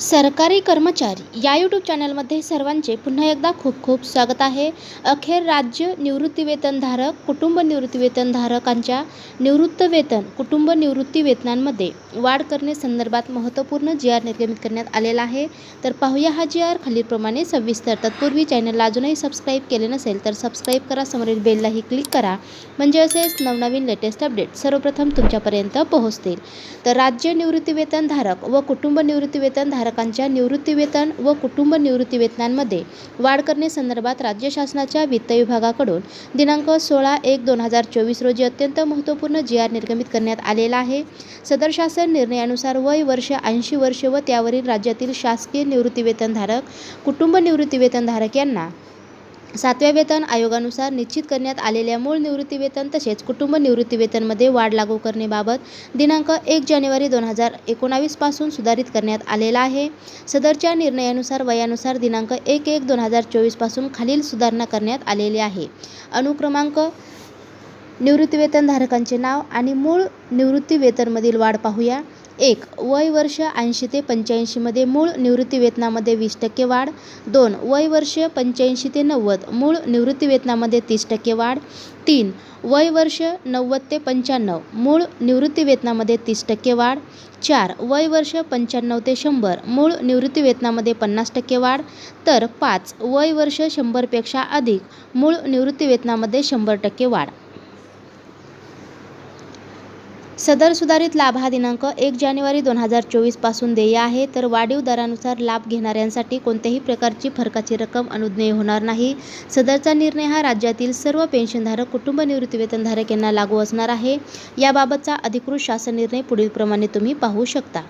सरकारी कर्मचारी या यूट्यूब चॅनलमध्ये सर्वांचे पुन्हा एकदा खूप खूप स्वागत आहे. अखेर राज्य निवृत्तीवेतनधारक कुटुंब निवृत्तीवेतनधारकांच्या निवृत्तवेतन कुटुंब निवृत्तीवेतनांमध्ये वाढ करणे संदर्भात महत्त्वपूर्ण जी आर निर्गमित करण्यात आलेला आहे. तर पाहूया हा जी आर खालीलप्रमाणे सविस्तर. तत्पूर्वी चॅनलला अजूनही सबस्क्राईब केले नसेल तर सबस्क्राईब करा समोरील बेललाही क्लिक करा. म्हणजे असेच नवनवीन लेटेस्ट अपडेट सर्वप्रथम तुमच्यापर्यंत पोहोचतील. तर राज्य निवृत्तीवेतनधारक व कुटुंब निवृत्तीवेतनधारकांच्या निवृत्तीवेतन व कुटुंब निवृत्तीवेतनांमध्ये वाढ करण्यासंदर्भात संदर्भात राज्य शासनाच्या वित्त विभागाकडून दिनांक सोळा एक दोन हजार चोवीस रोजी अत्यंत महत्त्वपूर्ण जी आर निर्गमित करण्यात आलेला आहे. सदर शासन निर्णयानुसार वय वर्ष ऐंशी वर्ष व त्यावरील राज्यातील शासकीय निवृत्तीवेतनधारक कुटुंब निवृत्तीवेतनधारक यांना सातव्या वेतन आयोगानुसार निश्चित करण्यात आलेल्या मूळ निवृत्तीवेतन तसेच कुटुंब निवृत्तीवेतनमध्ये वाढ लागू करण्याबाबत दिनांक एक जानेवारी दोन हजार एकोणावीसपासून सुधारित करण्यात आलेला आहे. सदरच्या निर्णयानुसार वयानुसार दिनांक एक एक दोन हजार चोवीसपासून खालील सुधारणा करण्यात आलेली आहे. अनुक्रमांक निवृत्तीवेतनधारकांचे नाव आणि मूळ निवृत्तीवेतनमधील वाढ पाहूया. एक वय वर्ष ऐंशी ते पंच्याऐंशीमध्ये मूळ निवृत्तीवेतनामध्ये वीस टक्के वाढ. दोन वय वर्ष पंच्याऐंशी ते नव्वद मूळ निवृत्तीवेतनामध्ये तीस टक्के वाढ. तीन वय वर्ष नव्वद ते पंच्याण्णव मूळ निवृत्तीवेतनामध्ये तीस टक्के वाढ. चार वय वर्ष पंच्याण्णव ते शंभर मूळ निवृत्तीवेतनामध्ये पन्नास टक्के वाढ. तर पाच वय वर्ष शंभरपेक्षा अधिक मूळ निवृत्तीवेतनामध्ये शंभर टक्के वाढ. सदर सुधारित लाभ हा दिनांक एक जानेवारी दोन हजार चोवीसपासून देय आहे तर वाढीव दरानुसार लाभ घेणाऱ्यांसाठी कोणत्याही प्रकारची फरकाची रक्कम अनुज्ञेय होणार नाही. सदरचा निर्णय हा राज्यातील सर्व पेन्शनधारक कुटुंब निवृत्तीवेतनधारक यांना लागू असणार आहे. याबाबतचा अधिकृत शासन निर्णय पुढीलप्रमाणे तुम्ही पाहू शकता.